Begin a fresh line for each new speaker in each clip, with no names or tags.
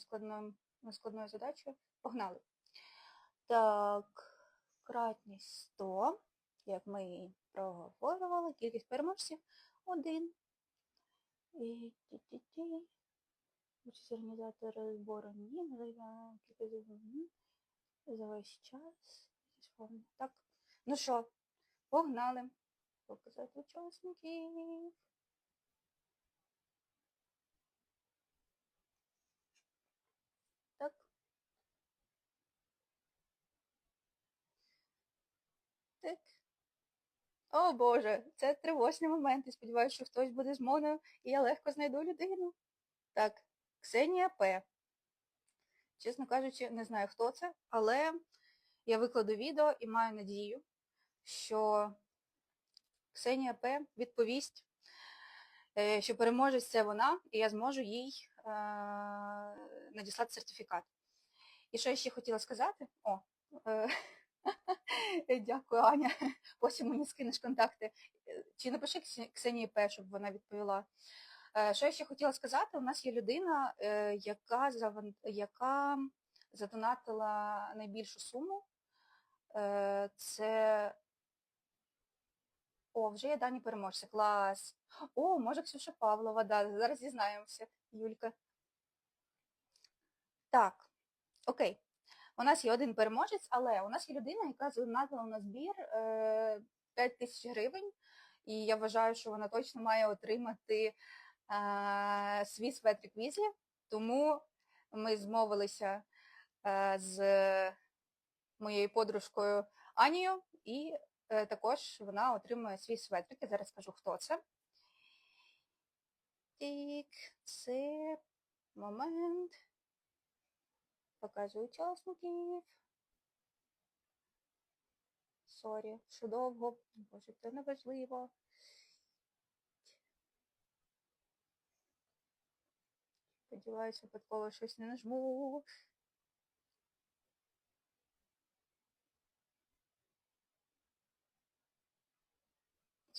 нескладною, нескладною задачею. Погнали. Так, кратність 100, як ми і проговорювали, кількість переможців 1. І ті-ті-ті. Збору ні, ні. за весь час. Так, ну що, погнали. Показати учасників. Так. Так. О Боже, це тривожний момент. І сподіваюся, що хтось буде з мною, і я легко знайду людину. Так, Ксенія П. Чесно кажучи, не знаю, хто це, але я викладу відео і маю надію, що Ксенія П. відповість, е, що переможець це вона, і я зможу їй е, надіслати сертифікат. І що я ще хотіла сказати? О, е, дякую, Аня. Потім мені скинеш контакти. Е, Чи напиши Ксенії П, щоб вона відповіла. Е, Що я ще хотіла сказати, у нас є людина, е, яка, яка задонатила найбільшу суму. Е, Це. О, вже є дані переможця. Клас. О, може Ксюша Павлова, да, зараз дізнаємося, Юлька. Так, окей. У нас є один переможець, але у нас є людина, яка задонатила на збір е, 5 тисяч гривень, і я вважаю, що вона точно має отримати е, свій светрик візі, тому ми змовилися е, з моєю подружкою Анією, і е, також вона отримує свій светрик. Я зараз скажу, хто це. Так, це момент. Показую учасників. Сорі, що довго. Боже, це неважливо. Сподіваюся, випадково щось не нажму.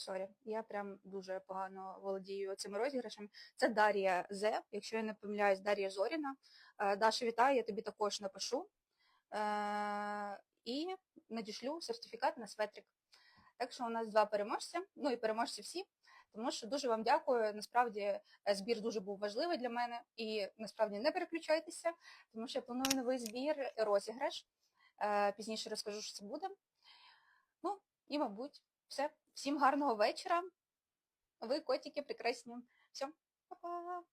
Сорі, я прям дуже погано володію цими розіграшами. Це Дар'я Зе, якщо я не помиляюсь, Дар'я Зоріна. Е, Даша, вітаю, я тобі також напишу. Е, І надішлю сертифікат на светрик. Так що у нас два переможця, ну і переможці всі. Тому що дуже вам дякую. Насправді е, збір дуже був важливий для мене. І насправді не переключайтеся, тому що я планую новий збір, розіграш. Пізніше розкажу, що це буде. Ну, і, мабуть, все. Всім гарного вечора. Ви котики прекрасні. Все, па-па.